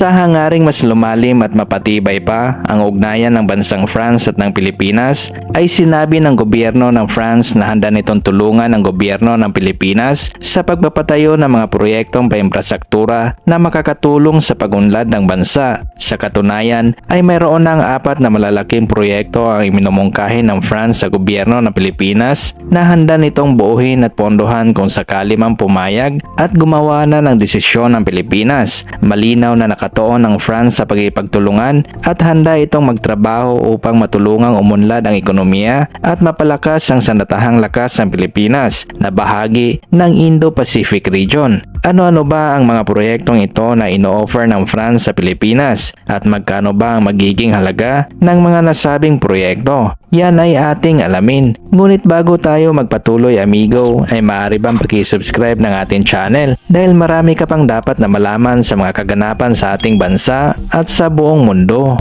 Sa hangaring mas lumalim at mapatibay pa ang ugnayan ng bansang France at ng Pilipinas, ay sinabi ng gobyerno ng France na handa nitong tulungan ang gobyerno ng Pilipinas sa pagpapatayo ng mga proyektong paimprastruktura na makakatulong sa pagunlad ng bansa. Sa katunayan ay mayroon ng apat na malalaking proyekto ang iminumungkahi ng France sa gobyerno ng Pilipinas na handa nitong buuhin at pondohan kung sakali mang pumayag at gumawa na ng desisyon ng Pilipinas. Malinaw na nakatoon ang France sa pagipagtulungan at handa itong magtrabaho upang matulungang umunlad ang ekonomiya at mapalakas ang sandatahang lakas ng Pilipinas na bahagi ng Indo-Pacific region. Ano-ano ba ang mga proyektong ito na ino-offer ng France sa Pilipinas at magkano ba ang magiging halaga ng mga nasabing proyekto? Yan ay ating alamin. Ngunit bago tayo magpatuloy amigo ay maaari bang pakisubscribe ng ating channel dahil marami ka pang dapat na malaman sa mga kaganapan sa ating bansa at sa buong mundo.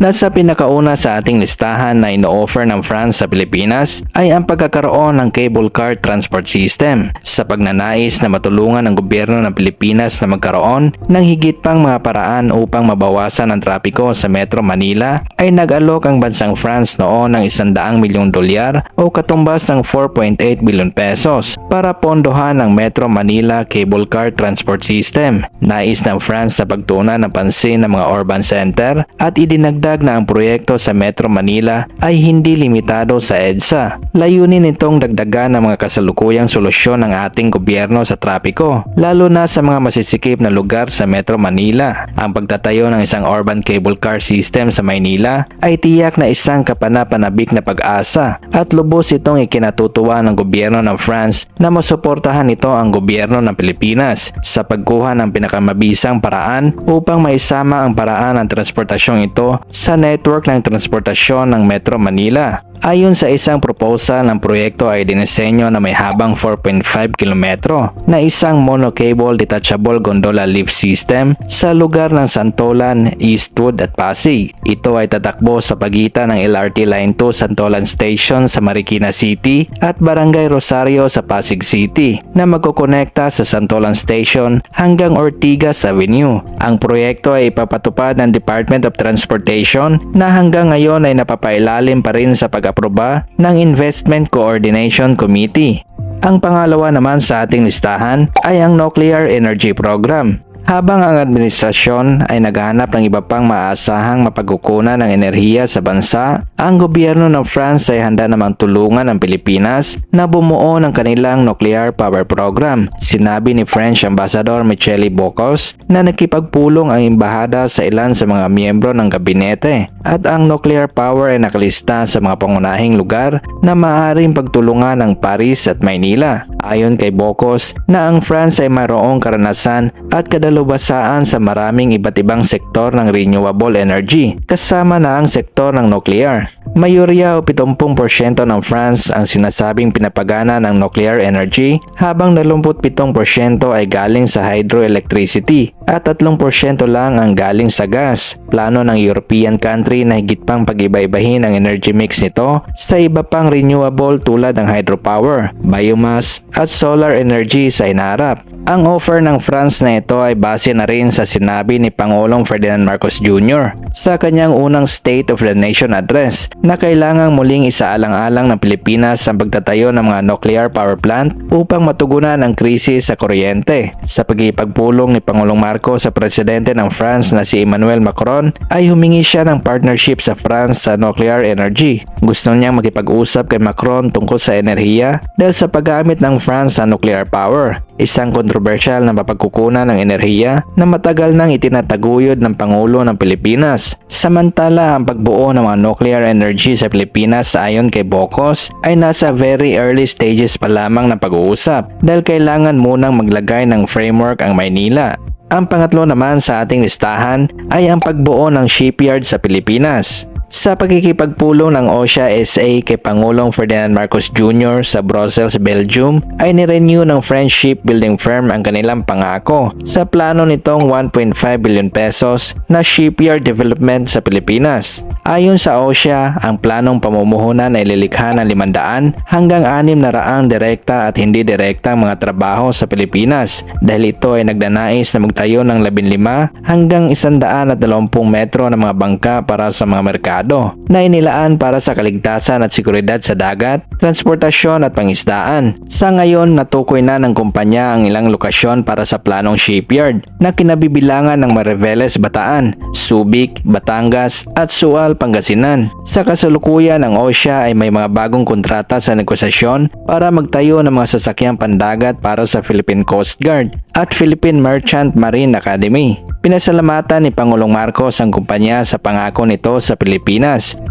Nasa pinakauna sa ating listahan na ino-offer ng France sa Pilipinas ay ang pagkakaroon ng cable car transport system sa pagnanais na matulungan ng gobyerno ng Pilipinas na magkaroon ng higit pang mga paraan upang mabawasan ang trapiko sa Metro Manila ay nag-alok ang bansang France noon ng 100 milyong dolyar o katumbas ng 4.8 billion pesos para pondohan ang Metro Manila Cable Car Transport System. Nais ng France na pagtuunan ng pansin ng mga urban center at idinagdag na ang proyekto sa Metro Manila ay hindi limitado sa EDSA. Layunin nitong dagdagan ang mga kasalukuyang solusyon ng ating gobyerno sa trapiko, lalo na sa mga masisikip na lugar sa Metro Manila. Ang pagtatayo ng isang urban cable car system sa Maynila ay tiyak na isang kapanapanabik na pag-asa at lubos itong ikinatutuwa ng gobyerno ng France na masuportahan nito ang gobyerno ng Pilipinas sa pagkuha ng pinakamabisang paraan upang maisama ang paraan ng transportasyong ito sa network ng transportasyon ng Metro Manila. Ayon sa isang proposal ng proyekto ay dinisenyo na may habang 4.5 kilometro na isang monocable detachable gondola lift system sa lugar ng Santolan, Eastwood at Pasig. Ito ay tatakbo sa pagitan ng LRT Line 2 Santolan Station sa Marikina City at Barangay Rosario sa Pasig City na magkokonekta sa Santolan Station hanggang Ortigas Avenue. Ang proyekto ay ipapatupad ng Department of Transportation na hanggang ngayon ay napapailalim pa rin sa pag-aproba ng Investment Coordination Committee. Ang pangalawa naman sa ating listahan ay ang Nuclear Energy Program. Habang ang administrasyon ay naghahanap ng iba pang maasahang mapagkukunan ng enerhiya sa bansa, ang gobyerno ng France ay handa namang tulungan ang Pilipinas na bumuo ng kanilang nuclear power program. Sinabi ni French Ambassador Michele Bocos na nakipagpulong ang imbahada sa ilan sa mga miyembro ng gabinete at ang nuclear power ay nakalista sa mga pangunahing lugar na maaaring pagtulungan ng Paris at Maynila. Ayon kay Bocos na ang France ay mayroong karanasan at kadalubasaan sa maraming iba't ibang sektor ng renewable energy kasama na ang sektor ng nuclear. Mayorya o 70% ng France ang sinasabing pinapagana ng nuclear energy habang 27% ay galing sa hydroelectricity at 3% lang ang galing sa gas. Plano ng European country na higit pang pag-iba-ibahin ang energy mix nito sa iba pang renewable tulad ng hydropower, biomass at solar energy sa inarap. Ang offer ng France na ito ay base na rin sa sinabi ni Pangulong Ferdinand Marcos Jr. sa kanyang unang State of the Nation address na kailangang muling isaalang-alang ng Pilipinas ang pagtatayo ng mga nuclear power plant upang matugunan ang krisis sa kuryente. Sa pagipagpulong ni Pangulong Marcos sa presidente ng France na si Emmanuel Macron ay humingi siya ng partnership sa France sa nuclear energy. Gusto niyang makipag-usap kay Macron tungkol sa enerhiya dahil sa paggamit ng France sa nuclear power. Isang kontrobersyal na mapagkukunan ng enerhiya na matagal nang itinataguyod ng Pangulo ng Pilipinas. Samantala, ang pagbuo ng mga nuclear energy sa Pilipinas ayon kay Bocos ay nasa very early stages pa lamang ng pag-uusap dahil kailangan munang maglagay ng framework ang Maynila. Ang pangatlo naman sa ating listahan ay ang pagbuo ng shipyard sa Pilipinas. Sa pagkikipagpulong ng OSIA SA kay Pangulong Ferdinand Marcos Jr. sa Brussels, Belgium ay nirenew ng French shipbuilding firm ang kanilang pangako sa plano nitong 1.5 billion pesos na shipyard development sa Pilipinas. Ayon sa OSIA, ang planong pamumuhunan ay lilikha ng 500 hanggang 600 direkta at hindi direktang mga trabaho sa Pilipinas dahil ito ay nagdanais na magtayo ng 15 hanggang 120 metro ng mga bangka para sa mga merkado na inilaan para sa kaligtasan at seguridad sa dagat, transportasyon at pangisdaan. Sa ngayon, natukoy na ng kumpanya ang ilang lokasyon para sa planong shipyard na kinabibilangan ng Mariveles, Bataan, Subic, Batangas at Sual, Pangasinan. Sa kasalukuyan, ang OSIA ay may mga bagong kontrata sa negosasyon para magtayo ng mga sasakyang pandagat para sa Philippine Coast Guard at Philippine Merchant Marine Academy. Pinasalamatan ni Pangulong Marcos ang kumpanya sa pangako nito sa Pilipinas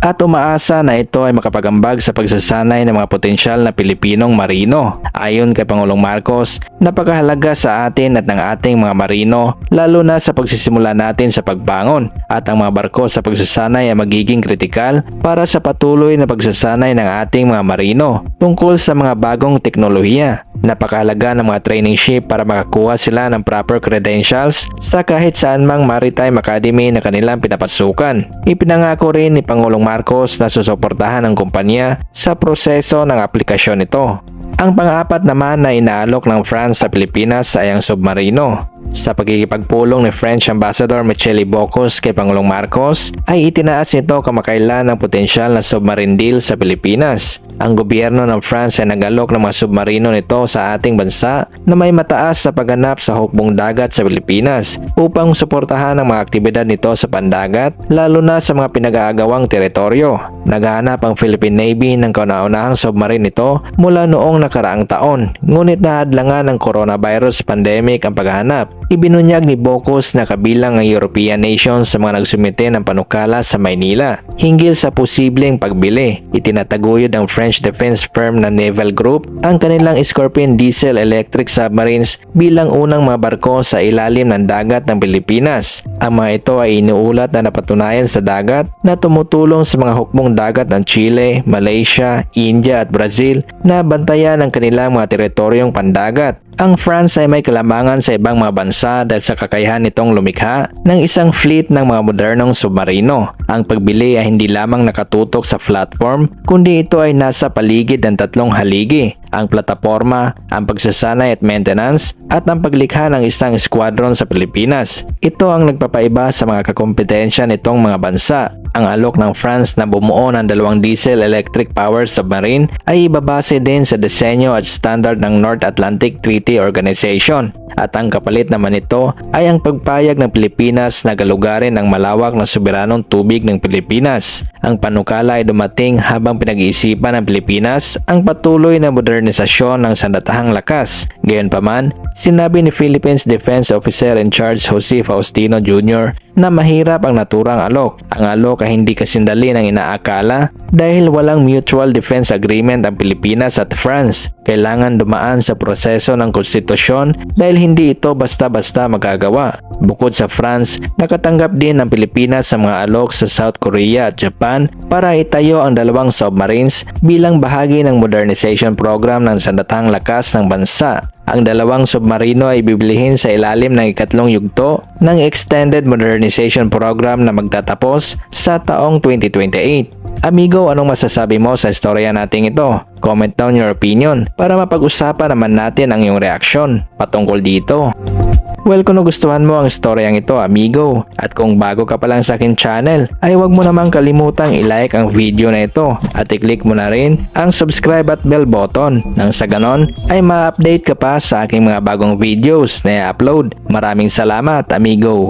at umaasa na ito ay makapagambag sa pagsasanay ng mga potensyal na Pilipinong marino. Ayon kay Pangulong Marcos, napakahalaga sa atin at ng ating mga marino lalo na sa pagsisimula natin sa pagbangon at ang mga barko sa pagsasanay ay magiging kritikal para sa patuloy na pagsasanay ng ating mga marino tungkol sa mga bagong teknolohiya. Napakahalaga ng mga training ship para makakuha sila ng proper credentials sa kahit saan mang maritime academy na kanilang pinapasukan. Ipinangako rin ni Pangulong Marcos na susuportahan ang kumpanya sa proseso ng aplikasyon nito. Ang pang-apat naman na inaalok ng France sa Pilipinas ay ang submarino. Sa pagkikipagpulong ni French Ambassador Michele Bocos kay Pangulong Marcos ay itinaas nito kamakailan ng potensyal na submarine deal sa Pilipinas. Ang gobyerno ng France ay nagalok ng mga submarino nito sa ating bansa na may mataas sa pagganap sa hukbong dagat sa Pilipinas upang suportahan ang mga aktibidad nito sa pandagat lalo na sa mga pinag-aagawang teritoryo. Naghahanap ang Philippine Navy ng kauna-unahang submarine nito mula noong nakaraang taon ngunit nahadlangan ng coronavirus pandemic ang paghahanap. Ibinunyag ni Bocos na kabilang ang European nations sa mga nagsumite ng panukala sa Maynila hinggil sa posibleng pagbili. Itinataguyod ng French defense firm na Naval Group ang kanilang Scorpion diesel electric submarines bilang unang mga barko sa ilalim ng dagat ng Pilipinas. Ang mga ito ay inuulat na napatunayan sa dagat na tumutulong sa mga hukbong dagat ng Chile, Malaysia, India at Brazil na bantayan ang kanilang mga teritoryong pandagat. Ang France ay may kalamangan sa ibang mga bansa dahil sa kakayahan nitong lumikha ng isang fleet ng mga modernong submarino. Ang pagbili ay hindi lamang nakatutok sa platform, kundi ito ay nasa paligid ng tatlong haligi. Ang plataforma, ang pagsasanay at maintenance, at ang paglikha ng isang squadron sa Pilipinas. Ito ang nagpapaiba sa mga kakompetensya nitong mga bansa. Ang alok ng France na bumuo ng dalawang diesel electric power submarine ay ibabase din sa disenyo at standard ng North Atlantic Treaty Organization at ang kapalit naman nito ay ang pagpayag ng Pilipinas na galugarin ang malawak na soberanong tubig ng Pilipinas. Ang panukala ay dumating habang pinag-iisipan ng Pilipinas ang patuloy na modernisasyon ng sandatahang lakas. Gayunpaman, sinabi ni Philippines Defense Officer in Charge Jose Faustino Jr. na mahirap ang naturang alok. Ang alok ay hindi kasindali ng inaakala dahil walang mutual defense agreement ang Pilipinas at France. Kailangan dumaan sa proseso ng konstitusyon dahil hindi ito basta-basta magagawa. Bukod sa France, nakatanggap din ang Pilipinas sa mga alok sa South Korea at Japan para itayo ang dalawang submarines bilang bahagi ng modernization program ng sandatahang lakas ng bansa. Ang dalawang submarino ay bibilihin sa ilalim ng ikatlong yugto ng Extended Modernization Program na magtatapos sa taong 2028. Amigo, anong masasabi mo sa istorya nating ito? Comment down your opinion para mapag-usapan naman natin ang iyong reaksyon patungkol dito. Well, kung nagustuhan mo ang storyang ito, amigo, at kung bago ka pa lang sa akin channel, ay huwag mo namang kalimutang i-like ang video na ito at i-click mo na rin ang subscribe at bell button nang sa ganon ay ma-update ka pa sa aking mga bagong videos na i-upload. Maraming salamat, amigo!